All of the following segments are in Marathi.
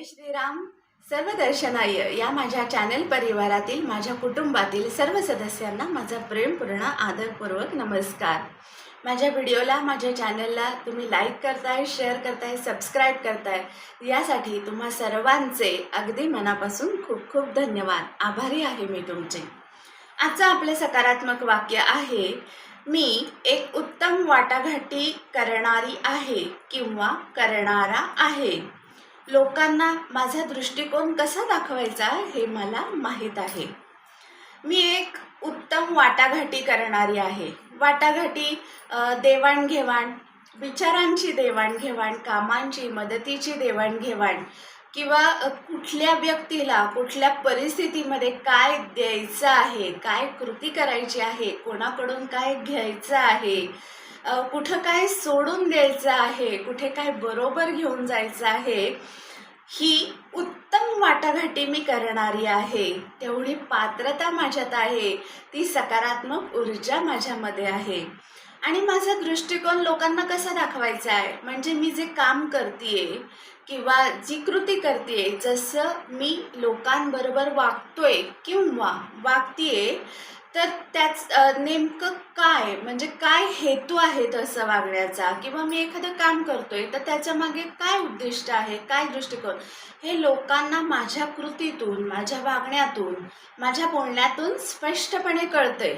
जय श्रीराम. सर्व दर्शनाय. या माझ्या चॅनल परिवारातील माझ्या कुटुंबातील सर्व सदस्यांना माझा प्रेमपूर्ण आदरपूर्वक नमस्कार. माझ्या व्हिडिओला माझ्या चॅनलला तुम्ही लाईक करताय शेअर करताय सबस्क्राईब करताय. यासाठी तुम्हा सर्वांचे अगदी मनापासून खूप खूप धन्यवाद. आभारी आहे मी तुमचे. आजचं आपलं सकारात्मक वाक्य आहे मी एक उत्तम वाटाघाटी करणारी आहे किंवा करणारा आहे. लोकांना माझा दृष्टिकोन कसा दाखवायचा हे मला माहीत आहे. मी एक उत्तम वाटाघाटी करणारी आहे. वाटाघाटी देवाणघेवाण विचारांची देवाणघेवाण कामांची मदतीची देवाणघेवाण किंवा कुठल्या व्यक्तीला कुठल्या परिस्थितीमध्ये काय द्यायचं आहे काय कृती करायची आहे कोणाकडून काय घ्यायचं आहे कुठं काय सोडून द्यायचं आहे कुठे काय बरोबर घेऊन जायचं आहे ही उत्तम वाटाघाटी मी करणारी आहे. तेवढी पात्रता माझ्यात आहे. ती सकारात्मक ऊर्जा माझ्यामध्ये आहे. आणि माझा दृष्टिकोन लोकांना कसा दाखवायचा आहे म्हणजे मी जे काम करते किंवा जी कृती करते जसं मी लोकांबरोबर वागतोय किंवा वागतीये तर त्याच नेमकं काय? म्हणजे काय हेतू आहे तसं वागण्याचा? किंवा मी एखादं काम करतोय तर त्याच्यामागे काय उद्दिष्ट आहे? काय दृष्टिकोन? हे लोकांना माझ्या कृतीतून माझ्या वागण्यातून माझ्या बोलण्यातून स्पष्टपणे कळतंय.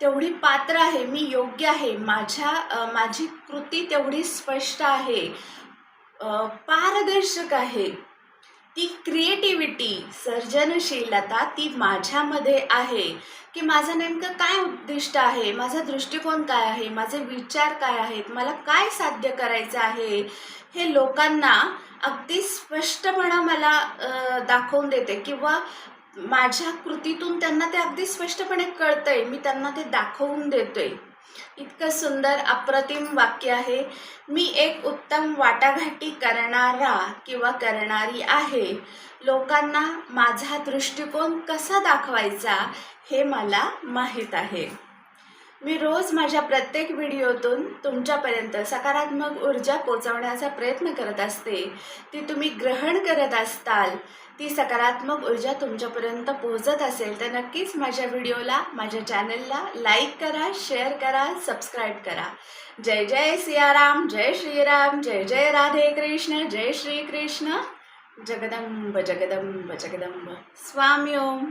तेवढी पात्र आहे मी योग्य आहे माझ्या माझी कृती तेवढी स्पष्ट आहे पारदर्शक आहे. ती क्रिएटिव्हिटी सर्जनशीलता ती माझ्यामध्ये आहे. की माझं नेमकं काय उद्दिष्ट आहे? माझा दृष्टिकोन काय आहे? माझे विचार काय आहेत? मला काय साध्य करायचं आहे? हे लोकांना अगदी स्पष्टपणा मला दाखवून देते किंवा माझ्या कृतीतून त्यांना ते अगदी स्पष्टपणे कळतंय. मी त्यांना ते दाखवून देतोय. इतकं सुंदर अप्रतिम वाक्य आहे. मी एक उत्तम वाटाघाटी करणारा किंवा करणारी आहे. लोकांना माझा दृष्टिकोन कसा दाखवायचा हे मला माहीत आहे. मी रोज माझ्या प्रत्येक व्हिडिओतून तुमच्यापर्यंत सकारात्मक ऊर्जा पोचवण्याचा प्रयत्न करत असते. ती तुम्ही ग्रहण करत असताल ती सकारात्मक ऊर्जा तुमच्यापर्यंत पोहोचत असेल तर नक्कीच माझ्या व्हिडिओला माझ्या चॅनलला लाईक करा शेअर करा सबस्क्राईब करा. जय जय सियाराम जय श्रीराम जय जय राधे कृष्ण जय श्री कृष्ण. जगदंब जगदंब जगदंब. स्वामी ओम.